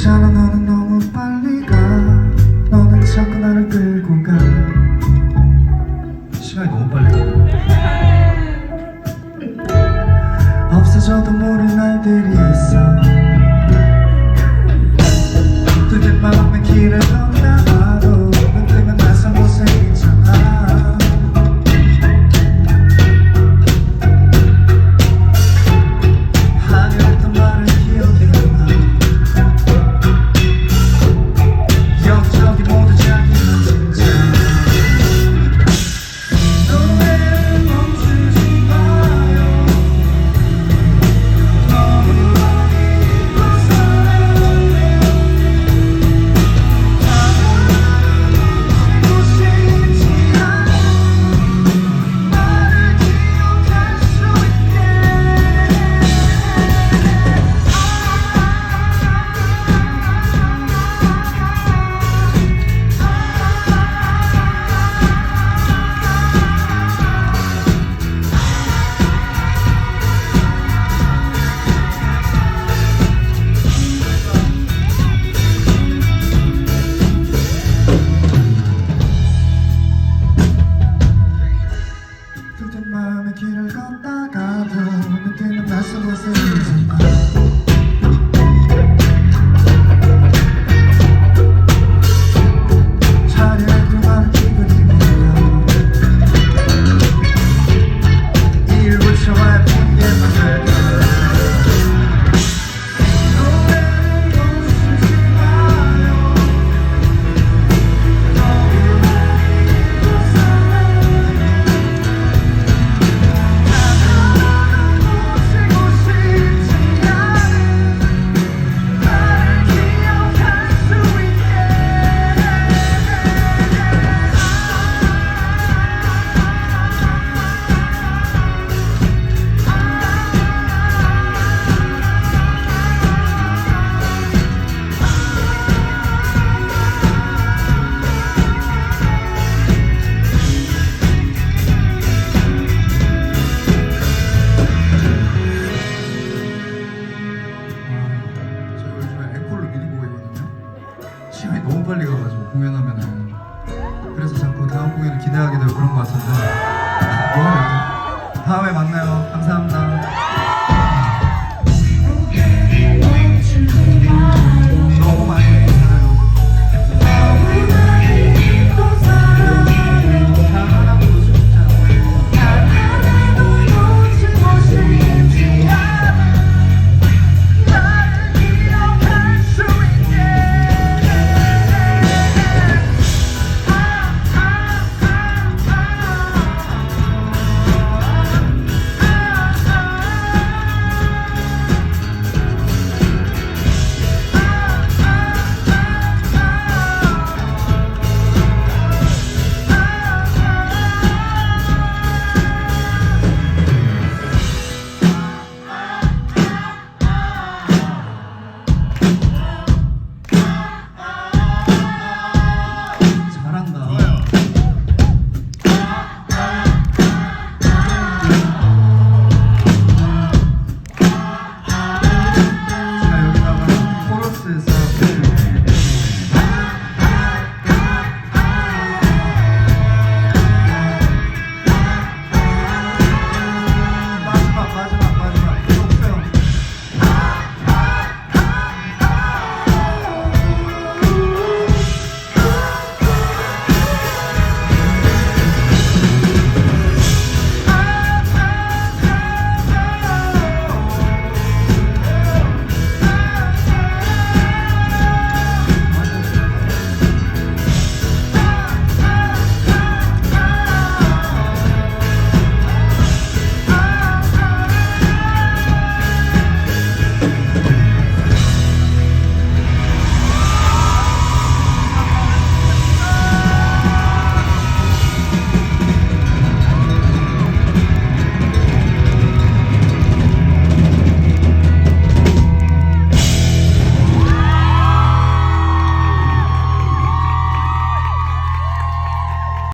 괜찮아 너는 빨리 가가지고 공연하면은 그래서 자꾸 다음 공연을 기대하게 되고 그런 것 같은데. 아, 뭐 다음에 만나요. 감사합니다.